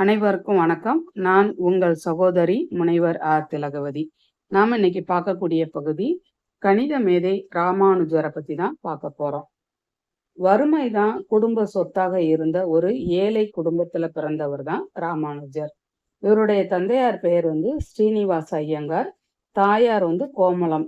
அனைவருக்கும் வணக்கம். நான் உங்கள் சகோதரி முனைவர் ஆர். திலகவதி. நாம் இன்னைக்கு பார்க்கக்கூடிய பகுதி கணித மேதை ராமானுஜரை பத்தி தான் பார்க்க போறோம். வறுமை தான் குடும்ப சொத்தாக இருந்த ஒரு ஏழை குடும்பத்துல பிறந்தவர் தான் ராமானுஜர். இவருடைய தந்தையார் பெயர் வந்து ஸ்ரீனிவாச ஐயங்கார் தாயார் வந்து கோமலம்.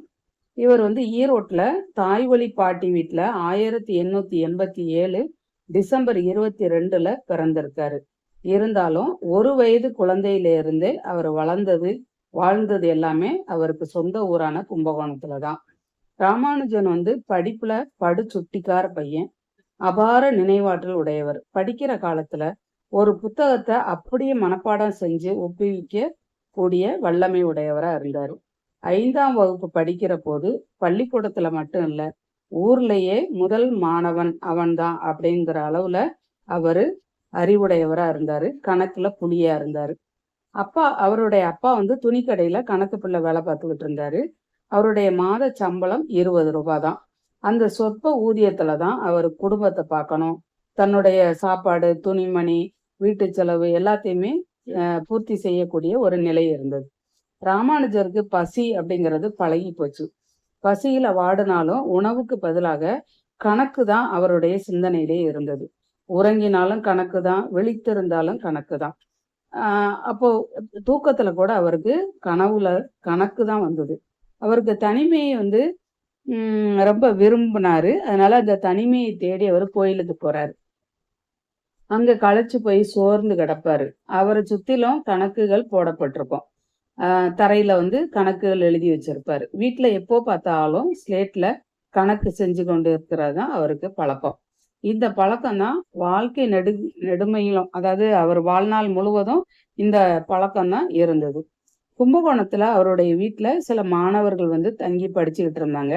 இவர் வந்து ஈரோட்டில் தாய்வழி பாட்டி வீட்டில் ஆயிரத்தி எண்ணூற்றி எண்பத்தி ஏழு டிசம்பர் இருபத்தி ரெண்டுல பிறந்திருக்காரு. இருந்தாலும் ஒரு வயது குழந்தையிலிருந்தே அவர் வளர்ந்தது வாழ்ந்தது எல்லாமே அவருக்கு சொந்த ஊரான கும்பகோணத்துல தான் ராமானுஜன் வந்து படிப்புல படு சுட்டிக்கார பையன் அபார நினைவாற்றல் உடையவர். படிக்கிற காலத்துல ஒரு புத்தகத்தை அப்படியே மனப்பாடம் செஞ்சு ஒப்புவிக்க கூடிய வல்லமை உடையவரா இருந்தாரு. ஐந்தாம் வகுப்பு படிக்கிற போது பள்ளிக்கூடத்துல மட்டும் இல்ல ஊர்லயே முதல் மாணவன் அவன்தான் அப்படிங்கிற அளவுல அவரு அறிவுடையவரா இருந்தாரு கணக்குல புலியா இருந்தாரு. அப்பா அவருடைய அப்பா வந்து துணிக்கடையில கணக்கு பிள்ளை வேலை பார்த்துக்கிட்டு இருந்தாரு. அவருடைய மாத சம்பளம் இருபது ரூபாய் தான் அந்த சொற்ப ஊதியத்துல தான் அவர் குடும்பத்தை பார்க்கணும். தன்னுடைய சாப்பாடு துணிமணி வீட்டு செலவு எல்லாத்தையுமே பூர்த்தி செய்யக்கூடிய ஒரு நிலை இருந்தது. ராமானுஜருக்கு பசி அப்படிங்கிறது பழகி போச்சு. பசியில வாடினாலும் உணவுக்கு பதிலாக கணக்கு தான் அவருடைய சிந்தனையிலே இருந்தது. உறங்கினாலும் கணக்கு தான் விழித்திருந்தாலும் கணக்கு தான். அப்போ தூக்கத்துல கூட அவருக்கு கனவுல கணக்கு தான் வந்தது. அவருக்கு தனிமையை வந்து ரொம்ப விரும்பினாரு. அதனால அந்த தனிமையை தேடி அவர் கோயிலுக்கு போறாரு. அங்க களைச்சு போய் சோர்ந்து கிடப்பாரு. அவரை சுத்திலும் கணக்குகள் போடப்பட்டிருக்கும். தரையில வந்து கணக்குகள் எழுதி வச்சிருப்பாரு. வீட்டுல எப்போ பார்த்தாலும் ஸ்லேட்ல கணக்கு செஞ்சு கொண்டு இருக்கிறது தான் அவருக்கு பழக்கம். இந்த பழக்கம் தான் வாழ்க்கை நெடு நெடுமையிலும் அதாவது அவர் வாழ்நாள் முழுவதும் இந்த பழக்கம் தான் இருந்தது. கும்பகோணத்துல அவருடைய வீட்டுல சில மாணவர்கள் வந்து தங்கி படிச்சுக்கிட்டு இருந்தாங்க.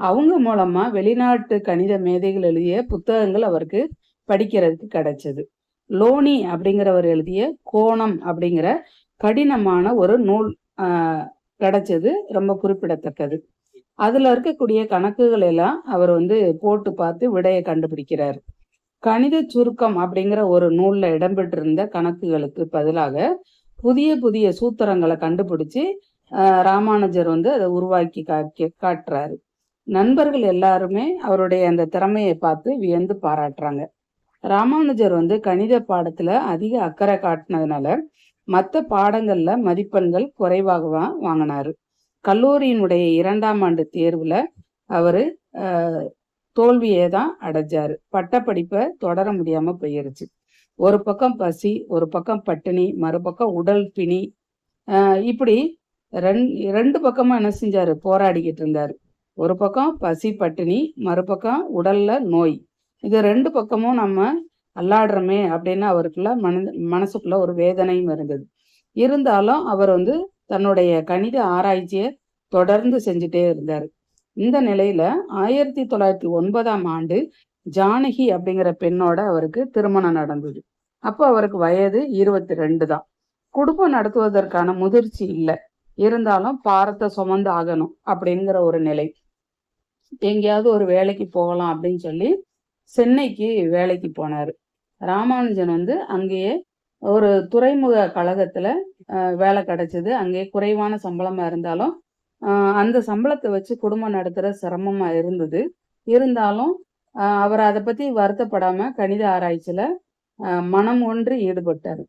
அவங்க மூலமா வெளிநாட்டு கணித மேதைகள் எழுதிய புத்தகங்கள் அவருக்கு படிக்கிறதுக்கு கிடைச்சது. லோனி அப்படிங்கிறவர் எழுதிய கோணம் அப்படிங்கிற கடினமான ஒரு நூல் கிடைச்சது. ரொம்ப குறிப்பிடத்தக்கது. அதில் இருக்கக்கூடிய கணக்குகள் எல்லாம் அவர் வந்து போட்டு பார்த்து விடையை கண்டுபிடிக்கிறார். கணித சுருக்கம் அப்படிங்கிற ஒரு நூலில் இடம்பெற்றிருந்த கணக்குகளுக்கு பதிலாக புதிய புதிய சூத்திரங்களை கண்டுபிடிச்சு ராமானுஜர் வந்து அதை உருவாக்கி காக்கி காட்டுறாரு. நண்பர்கள் எல்லாருமே அவருடைய அந்த திறமையை பார்த்து வியந்து பாராட்டுறாங்க. ராமானுஜர் வந்து கணித பாடத்துல அதிக அக்கறை காட்டினதுனால மற்ற பாடங்கள்ல மதிப்பெண்கள் குறைவாக வாங்கினாரு. கல்லூரியினுடைய இரண்டாம் ஆண்டு தேர்வில் அவர் தோல்வியே தான் அடைஞ்சாரு. பட்டப்படிப்பை தொடர முடியாமல் போயிருச்சு. ஒரு பக்கம் பசி ஒரு பக்கம் பட்டினி மறுபக்கம் உடல் பிணி. இப்படி ரெண் ரெண்டு பக்கமாக என்ன செஞ்சார்? போராடிக்கிட்டு இருந்தார். ஒரு பக்கம் பசி பட்டினி மறுபக்கம் உடலில் நோய். இது ரெண்டு பக்கமும் நம்ம அல்லாடுறோமே அப்படின்னு அவருக்குள்ள மன மனசுக்குள்ள ஒரு வேதனையும் இருந்தது. இருந்தாலும் அவர் வந்து தன்னுடைய கணித ஆராய்ச்சியை தொடர்ந்து செஞ்சுட்டே இருந்தார். இந்த நிலையில ஆயிரத்தி தொள்ளாயிரத்தி ஒன்பதாம் ஆண்டு ஜானகி அப்படிங்கிற பெண்ணோட அவருக்கு திருமணம் நடந்தது. அப்போ அவருக்கு வயது இருபத்தி ரெண்டு தான். குடும்பம் நடத்துவதற்கான முதிர்ச்சி இல்லை. இருந்தாலும் பாரத்தை சுமந்து ஆகணும் அப்படிங்கிற ஒரு நிலை. எங்கேயாவது ஒரு வேலைக்கு போகலாம் அப்படின்னு சொல்லி சென்னைக்கு வேலைக்கு போனார். ராமானுஜன் வந்து அங்கேயே ஒரு துறைமுக கழகத்தில் வேலை கிடைச்சது. அங்கே குறைவான சம்பளமாக இருந்தாலும் அந்த சம்பளத்தை வச்சு குடும்பம் நடத்துகிற சிரமமாக இருந்தது. இருந்தாலும் அவர் அதை பற்றி வருத்தப்படாமல் கணித ஆராய்ச்சியில் மனம் ஒன்று ஈடுபட்டார்.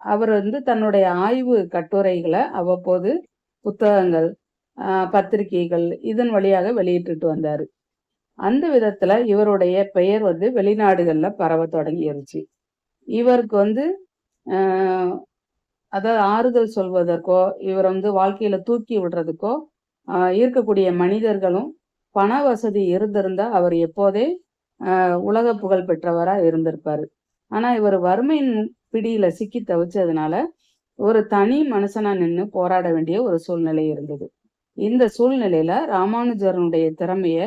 அவர் வந்து தன்னுடைய ஆய்வு கட்டுரைகளை அவ்வப்போது புத்தகங்கள் பத்திரிகைகள் இதன் வழியாக வெளியிட்டு வந்தார். அந்த விதத்தில் இவருடைய பெயர் வந்து வெளிநாடுகளில் பரவ தொடங்கிருச்சு. இவருக்கு வந்து அதாவது ஆறுதல் சொல்வதற்கோ இவர் வந்து வாழ்க்கையில தூக்கி விடுறதுக்கோ இருக்கக்கூடிய மனிதர்களும் பண வசதி இருந்திருந்தா அவர் எப்போதே உலக புகழ் பெற்றவரா இருந்திருப்பாரு. ஆனா இவர் வறுமையின் பிடியில சிக்கி தவிச்சதுனால ஒரு தனி மனுஷனா நின்று போராட வேண்டிய ஒரு சூழ்நிலை இருந்தது. இந்த சூழ்நிலையில ராமானுஜரனுடைய திறமைய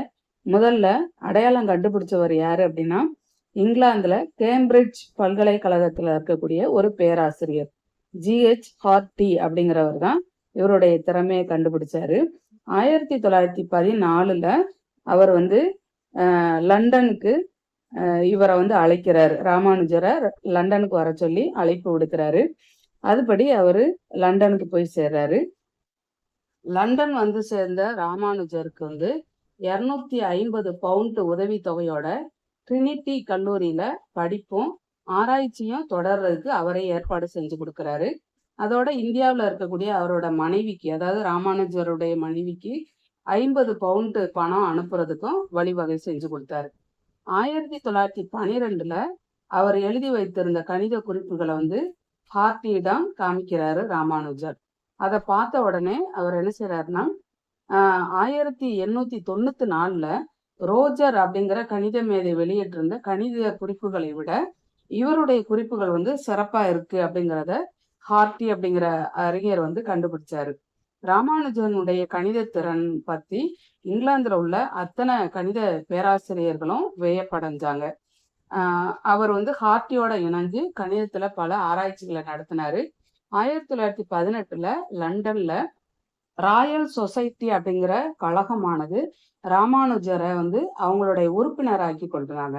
முதல்ல அடையாளம் கண்டுபிடிச்சவர் யாரு அப்படின்னா இங்கிலாந்துல கேம்பிரிட்ஜ் பல்கலைக்கழகத்துல இருக்கக்கூடிய ஒரு பேராசிரியர். ஜிஹெச் ஹார்டி அப்படிங்கிறவர் தான் இவருடைய திறமையை கண்டுபிடிச்சாரு. ஆயிரத்தி தொள்ளாயிரத்தி பதினாலுல அவர் வந்து லண்டனுக்கு இவரை வந்து அழைக்கிறாரு. ராமானுஜரை லண்டனுக்கு வர சொல்லி அழைப்பு விடுக்கிறாரு. அதுபடி அவரு லண்டனுக்கு போய் சேர்றாரு. லண்டன் வந்து சேர்ந்த ராமானுஜருக்கு வந்து இரநூத்தி ஐம்பது பவுண்ட் உதவி தொகையோட ட்ரினிட்டி கல்லூரியில படிப்பும் ஆராய்ச்சியும் தொடர்றதுக்கு அவரே ஏற்பாடு செஞ்சு கொடுக்குறாரு. அதோட இந்தியாவில் இருக்கக்கூடிய அவரோட மனைவிக்கு அதாவது ராமானுஜருடைய மனைவிக்கு ஐம்பது பவுண்டு பணம் அனுப்புறதுக்கும் வழிவகை செஞ்சு கொடுத்தாரு. ஆயிரத்தி தொள்ளாயிரத்தி பனிரெண்டுல அவர் எழுதி வைத்திருந்த கணித குறிப்புகளை வந்து ஹார்ட்டியிடம் காமிக்கிறாரு ராமானுஜர். அதை பார்த்த உடனே அவர் என்ன செய்யறாருன்னா ஆயிரத்தி எண்ணூத்தி தொண்ணூத்தி நாலுல ரோஜர் அப்படிங்கிற கணித மேதை வெளியிட்டிருந்த கணித குறிப்புகளை விட இவருடைய குறிப்புகள் வந்து சிறப்பா இருக்கு அப்படிங்கிறத ஹார்ட்டி அப்படிங்கிற அறிஞர் வந்து கண்டுபிடிச்சாரு. ராமானுஜனுடைய கணித திறன் பத்தி இங்கிலாந்துல உள்ள அத்தனை கணித பேராசிரியர்களும் வியப்படைஞ்சாங்க. ஆஹ் அவர் வந்து ஹார்ட்டியோட இணைஞ்சு கணிதத்துல பல ஆராய்ச்சிகளை நடத்தினாரு. ஆயிரத்தி தொள்ளாயிரத்தி பதினெட்டுல லண்டன்ல ராயல் சொசைட்டி அப்படிங்கிற கழகமானது ராமானுஜரை வந்து அவங்களுடைய உறுப்பினராக்கி கொள்றாங்க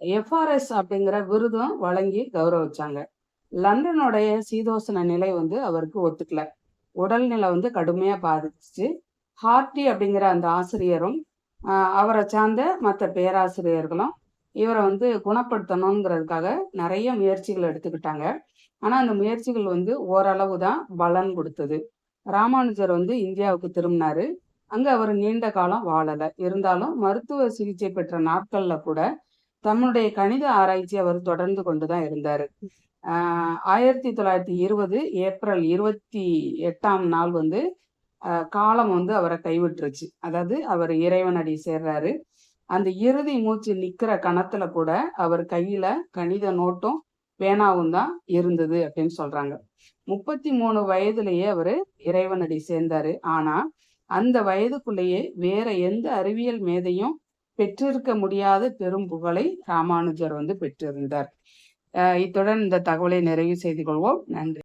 எஃப்ஆர்எஸ் அப்படிங்கிற விருதும் வழங்கி கௌரவிச்சாங்க. லண்டனுடைய சீதோசன நிலை வந்து அவருக்கு ஒத்துக்கல. உடல்நிலை வந்து கடுமையா பாதிச்சு ஹார்ட்டி அப்படிங்கிற அந்த ஆசிரியரும் அவரை சார்ந்த மற்ற பேராசிரியர்களும் இவரை வந்து குணப்படுத்தணுங்கிறதுக்காக நிறைய முயற்சிகள் எடுத்துக்கிட்டாங்க. ஆனா அந்த முயற்சிகள் வந்து ஓரளவு தான் பலன் கொடுத்தது. ராமானுஜர் வந்து இந்தியாவுக்கு திரும்பினாரு. அங்க அவர் நீண்ட காலம் வாழல. இருந்தாலும் மருத்துவ சிகிச்சை பெற்ற நாட்கள்ல கூட தன்னுடைய கணித ஆராய்ச்சி அவர் தொடர்ந்து கொண்டுதான் இருந்தாரு. ஆஹ் ஆயிரத்தி தொள்ளாயிரத்தி இருபது ஏப்ரல் இருபத்தி எட்டாம் நாள் வந்து காலம் வந்து அவரை கைவிட்டுருச்சு. அதாவது அவர் இறைவனடி சேர்றாரு. அந்த இறுதி மூச்சு நிக்கிற கணத்துல கூட அவர் கையில கணித நோட்டும் பேனாவும் தான் இருந்தது அப்படின்னு சொல்றாங்க. முப்பத்தி மூணு வயதுலயே அவரு இறைவனடி சேர்ந்தாரு. ஆனா அந்த வயதுக்குள்ளேயே வேற எந்த அறிவியல் மேதையும் பெற்றிருக்க முடியாத பெரும் புகழை ராமானுஜர் வந்து பெற்றிருந்தார். இத்துடன் இந்த தகவலை நிறைவு செய்து கொள்வோம். நன்றி.